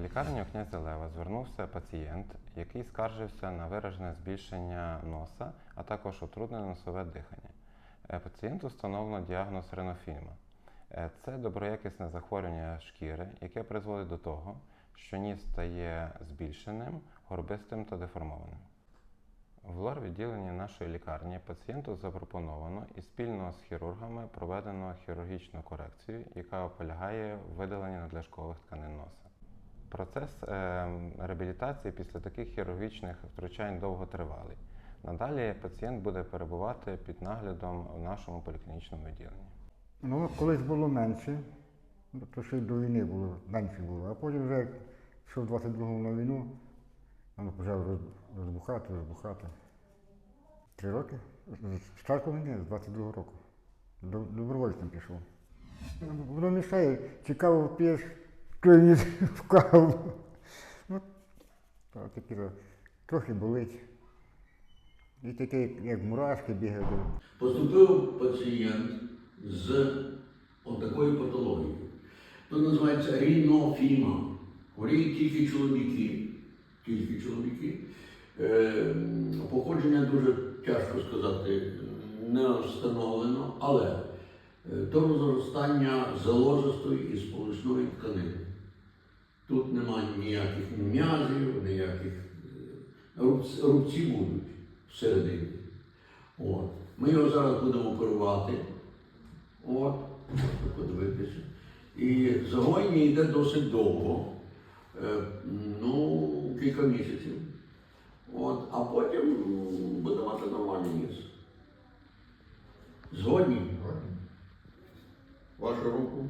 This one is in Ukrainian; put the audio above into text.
Лікарню князя Лева звернувся пацієнт, який скаржився на виражене збільшення носа, а також утруднене носове дихання. Е, Пацієнту встановлено діагноз ренофільма. Е, Це доброякісне захворювання шкіри, яке призводить до того, що ніс стає збільшеним, горбистим та деформованим. В лор-відділенні нашої лікарні пацієнту запропоновано і спільно з хірургами проведено хірургічну корекцію, яка полягає в видаленні надлишкових тканин носа. Процес е, реабілітації після таких хірургічних втручань довготривалий. Надалі пацієнт буде перебувати під наглядом в нашому поліклінічному відділенні. Ну, колись було менше, ну, то ще й до війни було, менше було. А потім вже, пішов 22-го на війну, воно почало розбухати, розбухати. Три роки? З початку війни, з 22-го року. Добровольцем пішов. Ну, Воно мішає, цікаво п'єш, ніж в каву. Ну, так, таке, трохи болить. І таке, як мурашки бігають. Поступив пацієнт з отакою патологією. То називається рінофіма. Хворіють тільки чоловіки. Тільки чоловіки. Е, походження дуже тяжко сказати, не встановлено, але е, то розростання заложистої і сполучної тканини. Тут немає ніяких м'язів, ніяких е, рубці, будуть всередині. От. Ми його зараз будемо оперувати. От, подивитися. І загоєння йде досить довго, е, ну, кілька місяців. От, а потім буде мати нормальний ніс. Згодні? вашу руку.